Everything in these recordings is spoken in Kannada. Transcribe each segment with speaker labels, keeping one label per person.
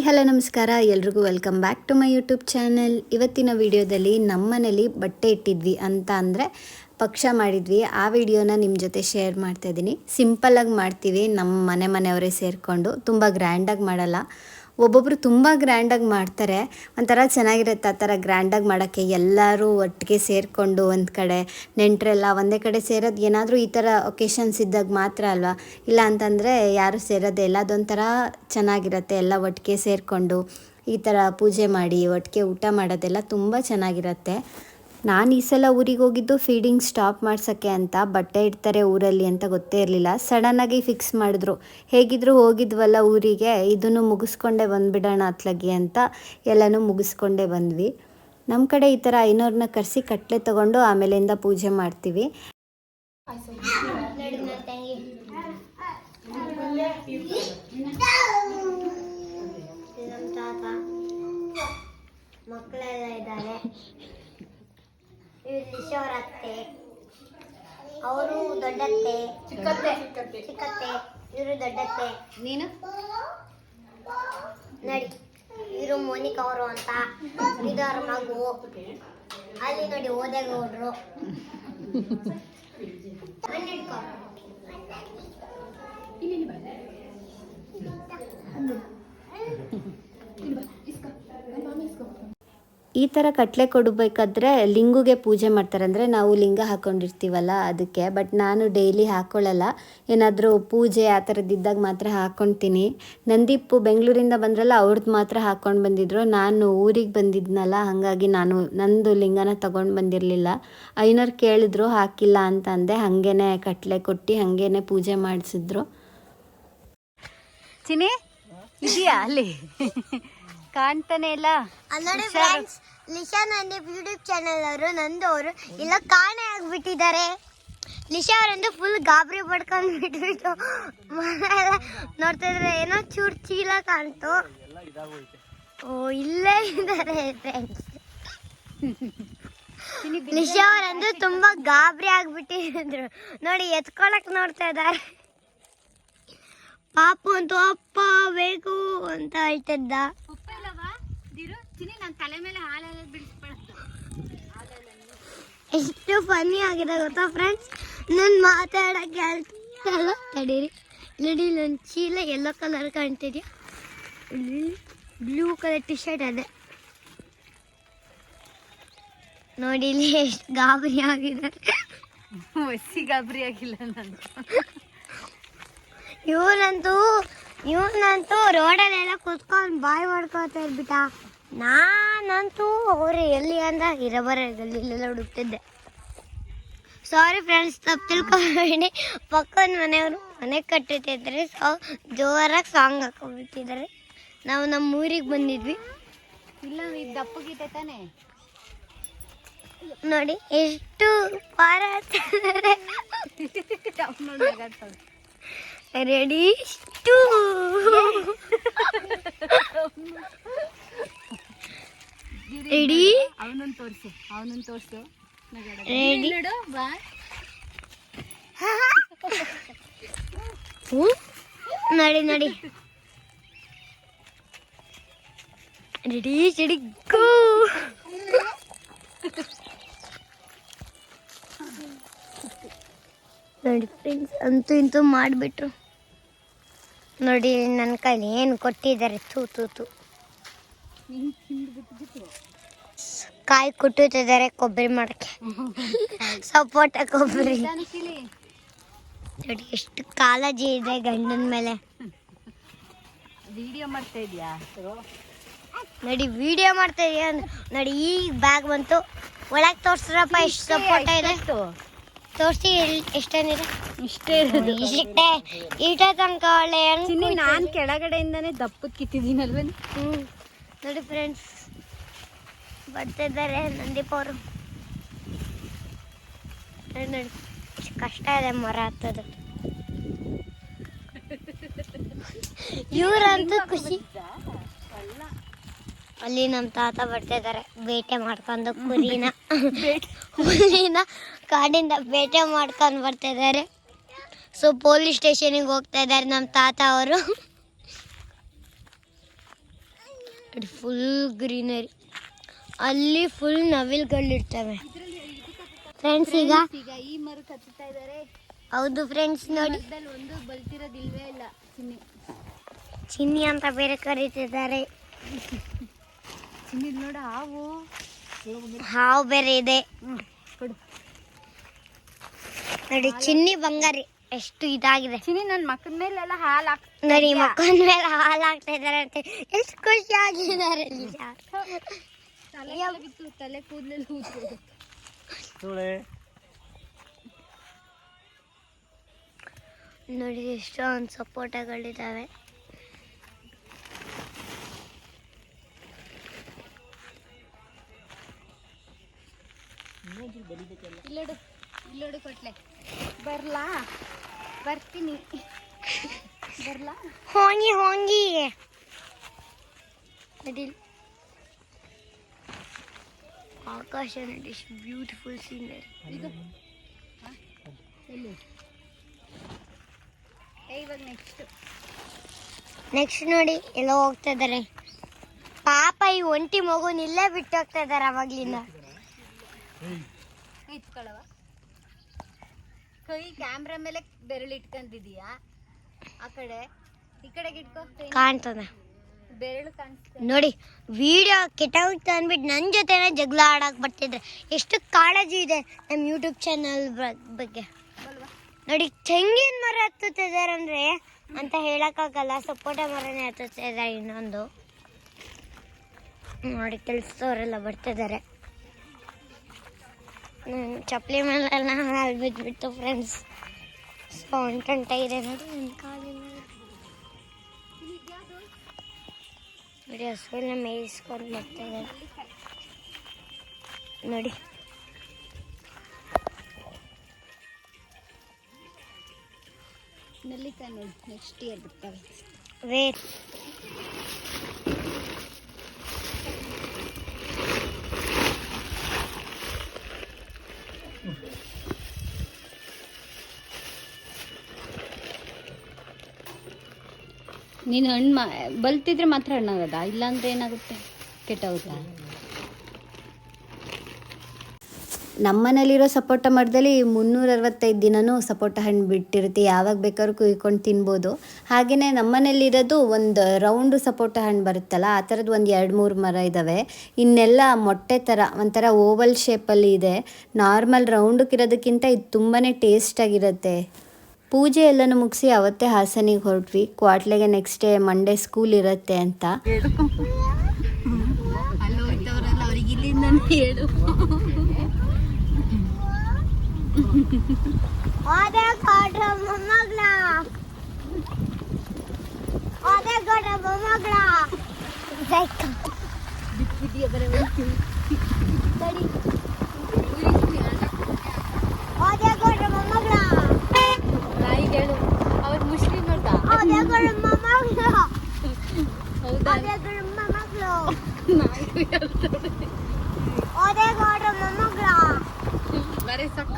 Speaker 1: ಹಾಯ್, ಹಲೋ, ನಮಸ್ಕಾರ. ಎಲ್ರಿಗೂ welcome back to my YouTube channel. ಇವತ್ತಿನ ವಿಡಿಯೋದಲ್ಲಿ ನಮ್ಮ ಮನೇಲಿ ಬಟ್ಟೆ ಇಟ್ಟಿದ್ವಿ ಅಂತ ಅಂದರೆ ಪಕ್ಷ ಮಾಡಿದ್ವಿ. ಆ ವಿಡಿಯೋನ ನಿಮ್ಮ ಜೊತೆ ಶೇರ್ ಮಾಡ್ತಾ ಇದ್ದೀನಿ. ಸಿಂಪಲ್ಲಾಗಿ ಮಾಡ್ತೀವಿ. ನಮ್ಮ ಮನೆ ಮನೆಯವರೇ ಸೇರಿಕೊಂಡು. ತುಂಬ ಗ್ರ್ಯಾಂಡಾಗಿ ಮಾಡಲ್ಲ. ಒಬ್ಬೊಬ್ಬರು ತುಂಬ ಗ್ರ್ಯಾಂಡಾಗಿ ಮಾಡ್ತಾರೆ. ಒಂಥರ ಚೆನ್ನಾಗಿರುತ್ತೆ ಆ ಥರ ಗ್ರ್ಯಾಂಡಾಗಿ ಮಾಡೋಕ್ಕೆ. ಎಲ್ಲರೂ ಒಟ್ಟಿಗೆ ಸೇರಿಕೊಂಡು ಒಂದು ಕಡೆ, ನೆಂಟರೆಲ್ಲ ಒಂದೇ ಕಡೆ ಸೇರೋದು ಏನಾದರೂ ಈ ಥರ ಒಕೇಶನ್ಸ್ ಇದ್ದಾಗ ಮಾತ್ರ ಅಲ್ವಾ? ಇಲ್ಲ ಅಂತಂದರೆ ಯಾರು ಸೇರೋದೇ ಇಲ್ಲ. ಅದೊಂಥರ ಚೆನ್ನಾಗಿರುತ್ತೆ ಎಲ್ಲ ಒಟ್ಟಿಗೆ ಸೇರಿಕೊಂಡು ಈ ಥರ ಪೂಜೆ ಮಾಡಿ, ಒಟ್ಟಿಗೆ ಊಟ ಮಾಡೋದೆಲ್ಲ ತುಂಬ ಚೆನ್ನಾಗಿರುತ್ತೆ. ನಾನು ಈ ಸಲ ಊರಿಗೆ ಹೋಗಿದ್ದು ಫೀಡಿಂಗ್ ಸ್ಟಾಪ್ ಮಾಡ್ಸೋಕ್ಕೆ ಅಂತ ಬಟ್ಟೆ ಇಡ್ತಾರೆ ಊರಲ್ಲಿ ಅಂತ ಗೊತ್ತೇ ಇರಲಿಲ್ಲ. ಸಡನ್ನಾಗಿ ಫಿಕ್ಸ್ ಮಾಡಿದ್ರು. ಹೇಗಿದ್ರು ಹೋಗಿದ್ವಲ್ಲ ಊರಿಗೆ, ಇದನ್ನು ಮುಗಿಸ್ಕೊಂಡೆ ಬಂದುಬಿಡೋಣ ಅತ್ಲಗೆ ಅಂತ ಎಲ್ಲನೂ ಮುಗಿಸ್ಕೊಂಡೇ ಬಂದ್ವಿ. ನಮ್ಮ ಕಡೆ ಈ ಥರ ಐನೂರನ್ನ ಕರೆಸಿ ಕಟ್ಲೆ ತೊಗೊಂಡು ಆಮೇಲಿಂದ ಪೂಜೆ ಮಾಡ್ತೀವಿ.
Speaker 2: ಮಕ್ಕಳೆಲ್ಲ ಇದ್ದಾರೆ. ಅತ್ತೆ ಅವರು ದೊಡ್ಡತ್ತೆ. ಚಿಕ್ಕತ್ತೆ. ಚಿಕ್ಕತ್ತೆ. ಇವರು ದೊಡ್ಡತ್ತೆ.
Speaker 1: ನೀನು?
Speaker 2: ನಡಿ. ಇವರು ಮೋನಿಕಾ ಅವರು ಅಂತ. ಇದು ಅವ್ರ ಮಗು. ಅಲ್ಲಿ ನೋಡಿ ಓದೇಗೌಡ್ರು. ಹನ್ನೆರಡು
Speaker 1: ಈ ಥರ ಕಟ್ಲೆ ಕೊಡಬೇಕಾದ್ರೆ ಲಿಂಗುಗೆ ಪೂಜೆ ಮಾಡ್ತಾರೆ. ಅಂದರೆ ನಾವು ಲಿಂಗ ಹಾಕ್ಕೊಂಡಿರ್ತೀವಲ್ಲ ಅದಕ್ಕೆ. ಬಟ್ ನಾನು ಡೈಲಿ ಹಾಕ್ಕೊಳ್ಳಲ್ಲ ಏನಾದರೂ ಪೂಜೆ ಆ ಥರದ್ದಿದ್ದಾಗ ಮಾತ್ರ ಹಾಕ್ಕೊಳ್ತೀನಿ ನಂದೀಪು ಬೆಂಗಳೂರಿಂದ ಬಂದ್ರಲ್ಲ ಅವ್ರದ್ದು ಮಾತ್ರ ಹಾಕ್ಕೊಂಡು ಬಂದಿದ್ರು. ನಾನು ಊರಿಗೆ ಬಂದಿದ್ನಲ್ಲ, ಹಾಗಾಗಿ ನಾನು, ನಂದು ಲಿಂಗನ ತಗೊಂಡು ಬಂದಿರಲಿಲ್ಲ. ಐನೋರು ಕೇಳಿದ್ರು, ಹಾಕಿಲ್ಲ ಅಂತ ಅಂದೆ. ಹಾಗೇ ಕಟ್ಲೆ ಕೊಟ್ಟು, ಹಾಗೇನೆ ಪೂಜೆ ಮಾಡಿಸಿದ್ರು. ಚಿನಿ ಇದೆಯಾ ಅಲ್ಲಿ? ಕಾಣ್ತಾನೆ ಇಲ್ಲ?
Speaker 2: ನೋಡಿ ಫ್ರೆಂಡ್ಸ್ ಲಿಶಾ ನನ್ನ ಯೂಟ್ಯೂಬ್ ಚಾನೆಲ್ ಅವರು ನಂದು ಅವರು ಇಲ್ಲ ಕಾಣೆ ಆಗ್ಬಿಟ್ಟಿದ್ದಾರೆ. ಲಿಶಾ ಅವರಂದು ಫುಲ್ ಗಾಬರಿ ಪಡ್ಕೊಂಡು ಬಿಟ್ಬಿಟ್ಟು ಮನೆಯೆಲ್ಲ ನೋಡ್ತಾ ಇದ್ರೆ ಏನೋ ಚೂರ್ ಚೀಲ ಕಾಣ್ತು. ಓ ಇಲ್ಲೇ ಇದ್ದಾರೆ ಫ್ರೆಂಡ್ಸ್ ಲಿಶಾ ಅವರಂದು ತುಂಬಾ ಗಾಬರಿ ಆಗ್ಬಿಟ್ಟಿದ್ರು. ನೋಡಿ ಎತ್ಕೊಳಕ್ ನೋಡ್ತಾ ಇದ್ದಾರೆ. ಪಾಪು ಅಂತೂ ಅಪ್ಪ ಬೇಕು ಅಂತ ಹೇಳ್ತಿದ್ದ. ಎಷ್ಟು ಫನ್ನಿ ಆಗಿದೆ ಗೊತ್ತಾ ಫ್ರೆಂಡ್ಸ್ ನಾನು ಮಾತಾಡಕ್ಕೆ ಹೇಳ್ತಿಲ್ಲ. ತಡೀರಿ. ನೋಡಿ ನನ್ನ ಚೀಲ ಎಲ್ಲೋ ಕಲರ್ ಕಾಣ್ತಿದ್ಯಾ? ಬ್ಲೂ ಕಲರ್ ಟಿ ಶರ್ಟ್ ಅದೇ. ನೋಡಿ ಇಲ್ಲಿ ಎಷ್ಟು ಗಾಬರಿ ಆಗಿದೆ.
Speaker 1: ಒಸಿ ಗಾಬರಿ ಆಗಿಲ್ಲ ನಾನು
Speaker 2: ಇವನಂತೂ ಇವನಂತೂ ರೋಡಲ್ಲೆಲ್ಲ ಕುತ್ಕೊಂಡು ಬಾಯ್ ಮಾಡ್ಕೊತಾ ಇರ್ಬಿಟ್ಟ ನಾನಂತೂ ಅವರು ಎಲ್ಲಿ ಅಂದ ಇರಬರ ಇಲ್ಲೆಲ್ಲ ಹುಡುಕ್ತಿದ್ದೆ. ಸಾರಿ ಫ್ರೆಂಡ್ಸ್ ತಪ್ಪು ತಿಳ್ಕೊಬೇಡಿ. ಪಕ್ಕದ ಮನೆಯವರು ಮನೆ ಕಟ್ಟುತ್ತಿದ್ದಾರೆ ಸೊ ಜೋರಾಗಿ ಸಾಂಗ್ ಹಾಕೊಂಡ್ಬಿಟ್ಟಿದ್ದಾರೆ. ನಾವು ನಮ್ಮ ಊರಿಗೆ ಬಂದಿದ್ವಿ.
Speaker 1: ಇಲ್ಲ ಇದು ತಾನೆ?
Speaker 2: ನೋಡಿ ಎಷ್ಟು ಪಾರ ರೆಡಿ ಟು ರೆಡಿ
Speaker 1: ಅವನನ್ನು ತೋರಿಸು. ಅವನನ್ನು ತೋರಿಸು.
Speaker 2: ರೆಡಿ
Speaker 1: ಬಾ.
Speaker 2: ನಡಿ ನಡಿ. ರೆಡಿ ಚಡಿ ಗೋ ನೋಡಿ ಫ್ರೆಂಡ್ಸ್ ಅಂತೂ ಇಂತೂ ಮಾಡಿಬಿಟ್ರು. ನೋಡಿ ನನ್ನ ಕೈಲಿ ಏನು ಕೊಟ್ಟಿದ್ದಾರೆ? ತೂ ತೂ ತೂ ಕಾಯಿ ಕುಟ್ಟುತ್ತಿದ್ದಾರೆ ಕೊಬ್ಬರಿ ಮಾಡಕ್ಕೆ. ಸಪೋಟ ಕೊಬ್ಬರಿ. ನೋಡಿ ಎಷ್ಟು ಕಾಳಜಿ ಇದೆ ಗಂಡನ ಮೇಲೆ.
Speaker 1: ವಿಡಿಯೋ ಮಾಡ್ತಾ ಇದೆಯಾ?
Speaker 2: ನೋಡಿ ವಿಡಿಯೋ ಮಾಡ್ತಾ ಇದೆಯಾ ನೋಡಿ ಈಗ ಬ್ಯಾಗ್ ಬಂತು. ಒಳಗೆ ತೋರ್ಸ್ರಪ್ಪ ಎಷ್ಟು ಸಪೋಟ ಇದೆ. ತೋರಿಸಿ ಎಷ್ಟೇನಿದೆ?
Speaker 1: ಇಷ್ಟೇ ಇರೋದು.
Speaker 2: ಇಷ್ಟೇ ಈಟ ತನಕ ಒಳ್ಳೆ
Speaker 1: ನಾನು ಕೆಳಗಡೆಯಿಂದಾನೇ ದಪ್ಪದ ಕಿತ್ತಿದ್ದೀನಲ್ವೇ
Speaker 2: ಹ್ಞೂ ನೋಡಿ ಫ್ರೆಂಡ್ಸ್ ಬರ್ತಿದ್ದಾರೆ ನಂದೀಪ್ ಅವರು ಕಷ್ಟ ಇದೆ ಮರ ಹತ್ತದು. ಇವ್ರಂತೂ ಖುಷಿ. ಅಲ್ಲಿ ನಮ್ಮ ತಾತ ಬರ್ತಾ ಇದ್ದಾರೆ ಬೇಟೆ ಮಾಡ್ಕೊಂಡು ಕುರಿನ. ಕುರಿನ ಕಾಡಿಂದ ಬೇಟೆ ಮಾಡ್ಕೊಂಡು ಬರ್ತಾ ಇದ್ದಾರೆ ಸೊ ಪೊಲೀಸ್ ಸ್ಟೇಷನಿಗೆ ಹೋಗ್ತಾ ಇದ್ದಾರೆ ನಮ್ಮ ತಾತ ಅವರು. ಫುಲ್ ಗ್ರೀನರಿ ಅಲ್ಲಿ ಫುಲ್ ನವಿಲ್ಗಳಿರ್ತವೆ. ಫ್ರೆಂಡ್ಸ್ ಈಗ
Speaker 1: ಈಗ ಈ ಮರ ಕಚ್ಚುತ್ತಾ ಇದಾರೆ
Speaker 2: ಹೌದು ಫ್ರೆಂಡ್ಸ್ ನೋಡಿ.
Speaker 1: ಒಂದು ಬಲ್ತಿರೋದಿಲ್ವೇ ಇಲ್ಲ ಚಿನ್ನಿ.
Speaker 2: ಚಿನ್ನಿ ಅಂತ ಬೇರೆ ಕರೀತಿದ್ದಾರೆ.
Speaker 1: ಚಿನ್ನಿ ನೋಡ ಹಾವು.
Speaker 2: ಹಾವು ಬೇರೆ ಇದೆ.
Speaker 1: ಕೊಡು.
Speaker 2: ನೋಡಿ ಚಿನ್ನಿ ಬಂಗಾರಿ. ಎಷ್ಟು ಇದಾಗಿದೆ.
Speaker 1: ಚಿನ್ನಿ ನನ್ನ ಮೇಲೆ ಮೇಲೆಲ್ಲ ಹಾಲು ಹಾಕ್
Speaker 2: ನೋಡಿ ಮಕ್ಕಳ ಮೇಲೆ ಹಾಲು ಹಾಕ್ತಾ ಇದ್ದಾರೆ ಅಂತ. ಎಷ್ಟು ಖುಷಿ ಆಗಿದ್ದಾರೆ. ನಿಜ
Speaker 1: ತಲೆ ಬಿತ್ತು ತಲೆ ಕೂದಲೆಲ್ಲ ಊದ್ಬೋದು
Speaker 2: ನೋಡಿ ಎಷ್ಟೊಂದು ಸಪೋಟಗಳಿದ್ದಾವೆ
Speaker 1: ಇಲ್ಲೋಡು ಇಲ್ಲೋಡು ಕೊಟ್ಲೆ. ಬರ್ಲಾ? ಬರ್ತೀನಿ. ಬರ್ಲಾ?
Speaker 2: ಹೋಗಿ ಹೋಗಿ. ನೋಡಿ. ಆಕಾಶ ನೋಡಿ ಬ್ಯೂಟಿಫುಲ್ ಸೀನರಿ
Speaker 1: ಇವಾಗ ನೆಕ್ಸ್ಟ್
Speaker 2: ನೆಕ್ಸ್ಟ್ ನೋಡಿ ಎಲ್ಲ ಹೋಗ್ತಾ ಇದ್ದಾರೆ ಪಾಪ ಈ ಒಂಟಿ ಮಗುನ ಇಲ್ಲೇ ಬಿಟ್ಟು ಹೋಗ್ತಾ ಇದ್ದಾರೆ ಅವಾಗ್ಲಿಂದ.
Speaker 1: ಇಟ್ಕೊಳವ ಕೈ ಕ್ಯಾಮ್ರಾ ಮೇಲೆ ಬೆರಳು ಇಟ್ಕೊಂಡಿದೀಯಾ ಆ ಕಡೆ. ಈ ಕಡೆಗೆ ಇಟ್ಕೋ.
Speaker 2: ಕಾಣ್ತದೆ. ನೋಡಿ ವಿಡಿಯೋ ಕೆಟ್ಟೋಗ್ತಾ ಅಂದ್ಬಿಟ್ಟು ನನ್ನ ಜೊತೆನೇ ಜಗಳ ಆಡಕ್ ಬರ್ತಿದ್ರೆ. ಎಷ್ಟು ಕಾಳಜಿ ಇದೆ ನಮ್ಮ ಯೂಟ್ಯೂಬ್ ಚಾನಲ್ ಬಗ್ಗೆ. ನೋಡಿ ತೆಂಗಿನ ಮರ ಹತ್ತುತ್ತಿದ್ದಾರೆ ಅಂದ್ರೆ ಅಂತ ಹೇಳಕ್ಕಾಗಲ್ಲ ಸಪೋಟ ಮರನೇ ಹತ್ತುತ್ತಿದ್ದಾರೆ ಇನ್ನೊಂದು. ನೋಡಿ ಕೆಲ್ಸದವರೆಲ್ಲ ಬರ್ತಿದ್ದಾರೆ. ಚಪ್ಪಲಿ ಮೇಲೆಲ್ಲ ಅಲ್ಲಿ ಬಿದ್ದುಬಿಟ್ಟು ಫ್ರೆಂಡ್ಸ್ ಸೊಂಟಂಟ ಇದೆ ನೋಡಿ ನನ್ನ ಕಾಲಿನ ನೋಡಿ ಹಸುವನ್ನ ಮೇಯಿಸ್ಕೊಂಡು ಬರ್ತಾ ಇದ್ದಾರೆ. ನೋಡಿ.
Speaker 1: ನೆಲ್ಲಿಕಾಯಿ ನೋಡಿ ನೆಕ್ಸ್ಟ್ ಇಯರ್ ಬಿಡ್ತವೆ.
Speaker 2: ವೇಟ್
Speaker 1: ನೀನು ಹಣ್ಣು ಮಾ, ಬಲ್ತಿದ್ರೆ ಮಾತ್ರ ಹಣ್ಣಾಗದ? ಇಲ್ಲಾಂದ್ರೆ ಏನಾಗುತ್ತೆ? ಕೆಟ್ಟೋಗುತ್ತಾ? ನಮ್ಮನೇಲಿರೋ ಸಪೋಟ ಮರದಲ್ಲಿ ಮುನ್ನೂರ ಅರವತ್ತೈದು ದಿನನೂ ಸಪೋಟ ಹಣ್ಣು ಬಿಟ್ಟಿರುತ್ತೆ. ಯಾವಾಗ ಬೇಕಾದ್ರೂ ಕುಯ್ಕೊಂಡು ತಿನ್ಬೋದು. ಹಾಗೆಯೇ ನಮ್ಮನೇಲಿರೋದು ಒಂದು ರೌಂಡು ಸಪೋಟ ಹಣ್ಣು ಬರುತ್ತಲ್ಲ, ಆ ಥರದ್ದು ಒಂದು ಎರಡು ಮೂರು ಮರ ಇದ್ದಾವೆ ಇನ್ನೆಲ್ಲ ಮೊಟ್ಟೆ ಥರ, ಒಂಥರ ಓವಲ್ ಶೇಪಲ್ಲಿ ಇದೆ. ನಾರ್ಮಲ್ ರೌಂಡಕ್ಕಿರೋದಕ್ಕಿಂತ ಇದು ತುಂಬಾ ಟೇಸ್ಟಾಗಿರುತ್ತೆ. ಪೂಜೆ ಎಲ್ಲನೂ ಮುಗಿಸಿ ಅವತ್ತೇ ಹಾಸನಿಗೆ ಹೊರಟ್ವಿ. ಕ್ವಾಟ್ಲೆಗೆ ನೆಕ್ಸ್ಟ್ ಡೇ ಮಂಡೇ ಸ್ಕೂಲ್ ಇರುತ್ತೆ ಅಂತ. ಹೇಳು.
Speaker 2: ಮೊಮ್ಮಗಳು ಅದೇ ಕೊಡ್ರ ಮೊಮ್ಮಗಳ
Speaker 1: ಬರೀ ಸೊಕ್ಕ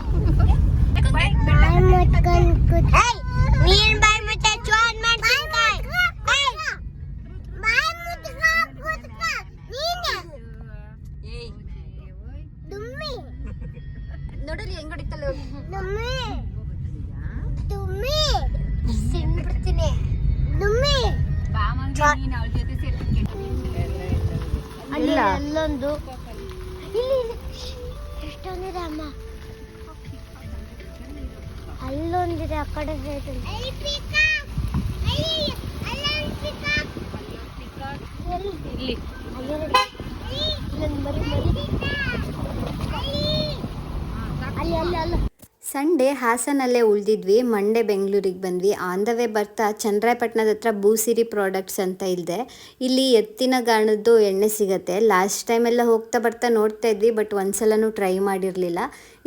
Speaker 2: ಎಷ್ಟೊಂದಿದೆ ಅಮ್ಮ ಅಲ್ಲೊಂದಿದೆ ಆ ಕಡೆ ಸೈಡ್
Speaker 1: ಸಂಡೇ ಹಾಸನಲ್ಲೇ ಉಳಿದಿದ್ವಿ ಮಂಡೇ ಬೆಂಗಳೂರಿಗೆ ಬಂದ್ವಿ. ಆನ್ ದ ವೇ ಬರ್ತಾ ಚಂದ್ರಾಯಪಟ್ಟಣದ ಹತ್ರ ಭೂಸಿರಿ ಪ್ರಾಡಕ್ಟ್ಸ್ ಅಂತ ಇಲ್ಲದೆ ಇಲ್ಲಿ ಎತ್ತಿನ ಗಾಣದ್ದು ಎಣ್ಣೆ ಸಿಗತ್ತೆ. ಲಾಸ್ಟ್ ಟೈಮೆಲ್ಲ ಹೋಗ್ತಾ ಬರ್ತಾ ನೋಡ್ತಾ ಇದ್ವಿ, ಬಟ್ ಒಂದ್ಸಲನೂ ಟ್ರೈ ಮಾಡಿರಲಿಲ್ಲ.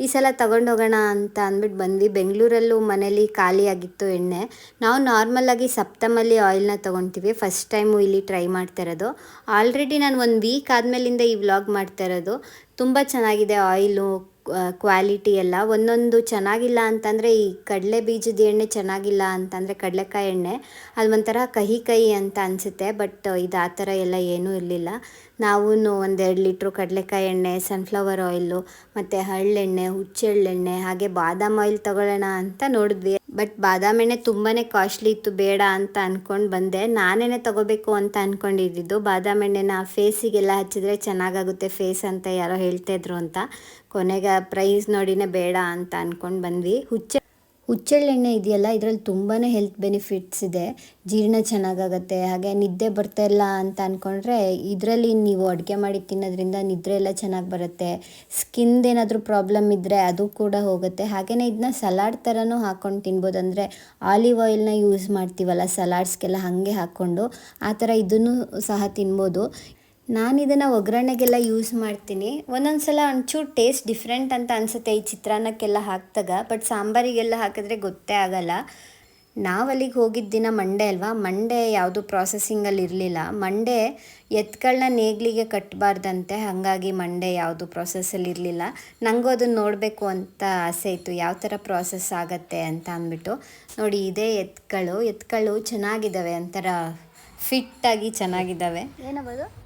Speaker 1: ಈ ಸಲ ತಗೊಂಡು ಹೋಗೋಣ ಅಂತ ಅಂದ್ಬಿಟ್ಟು ಬಂದ್ವಿ. ಬೆಂಗಳೂರಲ್ಲೂ ಮನೇಲಿ ಖಾಲಿಯಾಗಿತ್ತು ಎಣ್ಣೆ. ನಾವು ನಾರ್ಮಲಾಗಿ ಸಪ್ತಮಲ್ಲಿ ಆಯಿಲ್ನ ತೊಗೊತೀವಿ. ಫಸ್ಟ್ ಟೈಮು ಇಲ್ಲಿ ಟ್ರೈ ಮಾಡ್ತಾ ಇರೋದು. ಆಲ್ರೆಡಿ ನಾನು ಒಂದು ವೀಕ್ ಆದಮೇಲಿಂದ ಈ ವ್ಲಾಗ್ ಮಾಡ್ತಾ ಇರೋದು. ತುಂಬ ಚೆನ್ನಾಗಿದೆ ಆಯಿಲು ಕ್ವಾಲಿಟಿ ಎಲ್ಲ. ಒಂದೊಂದು ಚೆನ್ನಾಗಿಲ್ಲ ಅಂತಂದರೆ ಈ ಕಡಲೆ ಬೀಜದ ಎಣ್ಣೆ ಚೆನ್ನಾಗಿಲ್ಲ ಅಂತಂದರೆ ಕಡಲೆಕಾಯಿ ಎಣ್ಣೆ. ಅದು ಒಂಥರ ಕಹಿ ಕಹಿ ಅಂತ ಅನಿಸುತ್ತೆ ಬಟ್ ಇದು ಆ ಥರ ಎಲ್ಲ ಏನೂ ಇರಲಿಲ್ಲ. ನಾವು ಒಂದೆರಡು ಲೀಟ್ರು ಕಡಲೆಕಾಯಿ ಎಣ್ಣೆ ಸನ್ಫ್ಲವರ್ ಆಯಿಲು ಮತ್ತು ಹಳ್ಳೆಣ್ಣೆ ಹುಚ್ಚೆಳ್ಳೆಣ್ಣೆ ಹಾಗೆ ಬಾದಾಮ್ ಆಯಿಲ್ ತಗೊಳ್ಳೋಣ ಅಂತ ನೋಡಿದ್ವಿ. ಬಟ್ ಬಾದಾಮಿ ಎಣ್ಣೆ ತುಂಬಾ ಕಾಸ್ಟ್ಲಿ ಇತ್ತು, ಬೇಡ ಅಂತ ಅಂದ್ಕೊಂಡು ಬಂದೆ. ನಾನೇ ತಗೋಬೇಕು ಅಂತ ಅಂದ್ಕೊಂಡಿದ್ದು ಬಾದಾಮಿ ಎಣ್ಣೆನ ಫೇಸಿಗೆಲ್ಲ ಹಚ್ಚಿದ್ರೆ ಚೆನ್ನಾಗಾಗುತ್ತೆ ಫೇಸ್ ಅಂತ ಯಾರೋ ಹೇಳ್ತಾಯಿದ್ರು ಅಂತ. ಕೊನೆಗೆ ಪ್ರೈಸ್ ನೋಡಿನೇ ಬೇಡ ಅಂತ ಅಂದ್ಕೊಂಡು ಬಂದ್ವಿ. ಹುಚ್ಚ ಹುಚ್ಚೆಳ್ಳೆಣ್ಣೆ ಇದೆಯಲ್ಲ, ಇದರಲ್ಲಿ ತುಂಬಾ ಹೆಲ್ತ್ ಬೆನಿಫಿಟ್ಸ್ ಇದೆ. ಜೀರ್ಣ ಚೆನ್ನಾಗಾಗತ್ತೆ, ಹಾಗೆ ನಿದ್ದೆ ಬರ್ತಾ ಇಲ್ಲ ಅಂತ ಅಂದ್ಕೊಂಡ್ರೆ ಇದರಲ್ಲಿ ನೀವು ಅಡುಗೆ ಮಾಡಿ ತಿನ್ನೋದ್ರಿಂದ ನಿದ್ರೆ ಎಲ್ಲ ಚೆನ್ನಾಗಿ ಬರುತ್ತೆ. ಸ್ಕಿನ್ದು ಏನಾದರೂ ಪ್ರಾಬ್ಲಮ್ ಇದ್ದರೆ ಅದು ಕೂಡ ಹೋಗುತ್ತೆ. ಹಾಗೆಯೇ ಇದನ್ನ ಸಲಾಡ್ ಥರನೂ ಹಾಕ್ಕೊಂಡು ತಿನ್ಬೋದು. ಅಂದರೆ ಆಲಿವ್ ಆಯಿಲ್ನ ಯೂಸ್ ಮಾಡ್ತೀವಲ್ಲ ಸಲಾಡ್ಸ್ಗೆಲ್ಲ ಹಾಗೆ ಹಾಕ್ಕೊಂಡು ಆ ಥರ ಇದನ್ನು ಸಹ ತಿನ್ಬೋದು. ನಾನು ಇದನ್ನು ಒಗ್ಗರಣೆಗೆಲ್ಲ ಯೂಸ್ ಮಾಡ್ತೀನಿ. ಒಂದೊಂದು ಸಲ ಒಂಚೂರು ಟೇಸ್ಟ್ ಡಿಫ್ರೆಂಟ್ ಅಂತ ಅನಿಸುತ್ತೆ ಈ ಚಿತ್ರಾನ್ನಕ್ಕೆಲ್ಲ ಹಾಕಿದಾಗ ಬಟ್ ಸಾಂಬಾರಿಗೆಲ್ಲ ಹಾಕಿದ್ರೆ ಗೊತ್ತೇ ಆಗಲ್ಲ. ನಾವು ಅಲ್ಲಿಗೆ ಹೋಗಿದ್ದ ದಿನ ಮಂಡೇ ಅಲ್ವಾ? ಮಂಡೇ ಯಾವುದು ಪ್ರಾಸೆಸಿಂಗಲ್ಲಿ ಇರಲಿಲ್ಲ. ಮಂಡೇ ಎತ್ಗಳನ್ನ ನೇಗ್ಲಿಗೆ ಕಟ್ಟಬಾರ್ದಂತೆ ಹಾಗಾಗಿ ಮಂಡೇ ಯಾವುದು ಪ್ರಾಸೆಸ್ಸಲ್ಲಿ ಇರಲಿಲ್ಲ. ನನಗೂ ಅದನ್ನು ನೋಡಬೇಕು ಅಂತ ಆಸೆ ಇತ್ತು. ಯಾವ ಥರ ಪ್ರಾಸೆಸ್ ಆಗತ್ತೆ ಅಂತ ಅಂದ್ಬಿಟ್ಟು. ನೋಡಿ, ಇದೇ ಎತ್ಗಳು ಎತ್ಗಳು ಚೆನ್ನಾಗಿದ್ದಾವೆ ಒಂಥರ ಫಿಟ್ಟಾಗಿ ಚೆನ್ನಾಗಿದ್ದಾವೆ
Speaker 2: ಏನಬೋದು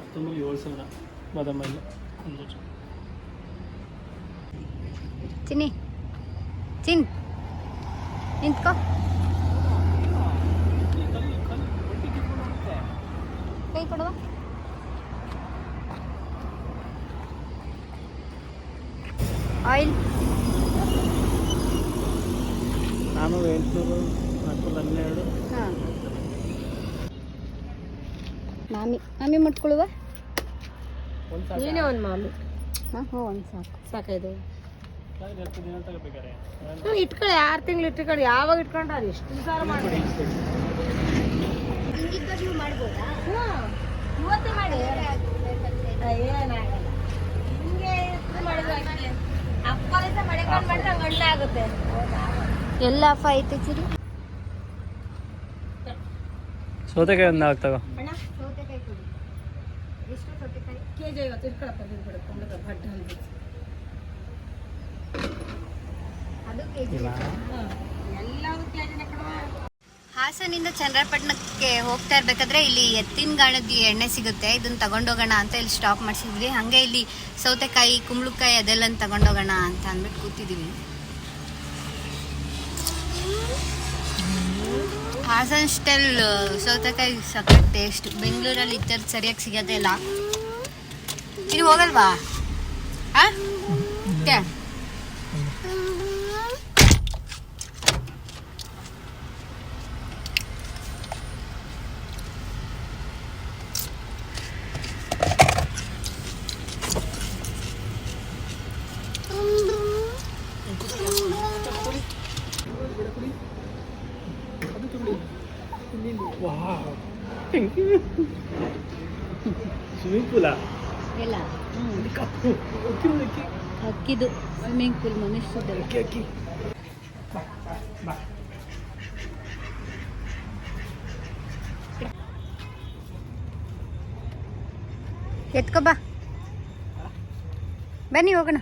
Speaker 3: ಸೆಪ್ಟೆಂಬರ್ ಏಳು ಸಾವಿರ ಬಾದಾಮ ಇಲ್ಲ ಒಂದು
Speaker 1: ಚಿನ್ನಿ ಚಿನ್ ನಿಂತ್ಕೋ. ಕೈ ಕೊಡುವ. ಆಯಿಲ್.
Speaker 3: ನಾನು ಎಂಟುನೂರು ನಾಲ್ಕುನೂರ ಹನ್ನೆರಡು.
Speaker 1: ಹಾಂ. ಮಾಮಿ. ಮಾಮಿ ಮುಟ್ಕೊಳ್ಳುವ
Speaker 3: ಒಂದು
Speaker 2: ನೀನೇ ಒಂದು ಮಾಮಿ
Speaker 1: ಹಾಂ ಹ್ಞೂ ಒಂದು ಸಾಕು.
Speaker 2: ಸಾಕೈದು ಹ್ಞೂ ಇಟ್ಕೊಳ್ಳಿ ಆರು ತಿಂಗಳು ಇಟ್ಕೊಳ್ಳಿ. ಯಾವಾಗ ಇಟ್ಕೊಂಡ್ರೆ ಅದು ಎಷ್ಟು ಸಾರ ಮಾಡಿ
Speaker 1: ಮಾಡ್ಬೋದಾ?
Speaker 2: ಹ್ಞೂ ಇವತ್ತೇ ಮಾಡಿ. ಏನಾಗಲ್ಲ ಹಿಂಗೆ ಮಾಡಿದ್ರೆ. ಅಪ್ಪ ಮಳೆಗಾಲ ಮಾಡಿದ್ರೆ ಹಂಗೆ ಆಗುತ್ತೆ.
Speaker 1: ಎಲ್ಲ ಅಪ್ಪ ಐತೆ ಚಿರಿ.
Speaker 3: ಸೌತೆಕಾಯಿ ಒಂದು ತಗೋ
Speaker 2: ಅಣ್ಣ
Speaker 1: ಸೌತೆಕಾಯಿ ಕೊಡಿ ಎಷ್ಟು
Speaker 2: ಐವತ್ತು ಇಟ್ಕೊಳಪ್ಪ
Speaker 1: ಅದು
Speaker 2: ಎಲ್ಲವೂ ಕೆ
Speaker 1: ಹಾಸನಿಂದ ಚಂದ್ರಪಟ್ಟಣಕ್ಕೆ ಹೋಗ್ತಾ ಇರ್ಬೇಕಾದ್ರೆ ಇಲ್ಲಿ ಎತ್ತಿನ ಗಾಣದ ಎಣ್ಣೆ ಸಿಗುತ್ತೆ. ಇದನ್ನ ತಗೊಂಡೋಗೋಣ ಅಂತ ಇಲ್ಲಿ ಸ್ಟಾಪ್ ಮಾಡಿಸಿದ್ವಿ. ಹಾಗೆ ಇಲ್ಲಿ ಸೌತೆಕಾಯಿ ಕುಂಬಳಕಾಯಿ ಅದೆಲ್ಲ ತಗೊಂಡೋಗೋಣ ಅಂತ ಅಂದ್ಬಿಟ್ಟು ಕೂತಿದ್ದೀವಿ ಹಾಸನ್ ಸ್ಟೈಲ್ ಸೌತೆಕಾಯಿ ಸಖತ್ ಟೇಸ್ಟ್ ಬೆಂಗಳೂರಲ್ಲಿ ಈ ಥರದ್ದು ಸರಿಯಾಗಿ ಸಿಗೋದೇ ಇಲ್ಲ. ಇಲ್ಲಿ ಹೋಗಲ್ವಾ ಆ? ಕೆ?
Speaker 3: ಸ್ವಿಮ್ಮಿಂಗ್ ಪೂಲಾ
Speaker 1: ಅಕ್ಕಿದು ಸ್ವಿಮ್ಮಿಂಗ್ ಪೂಲ್ ಮನುಷ್ಯದಲ್ಲ ಎತ್ಕೋ ಬಾ. ಬನ್ನಿ ಹೋಗೋಣ.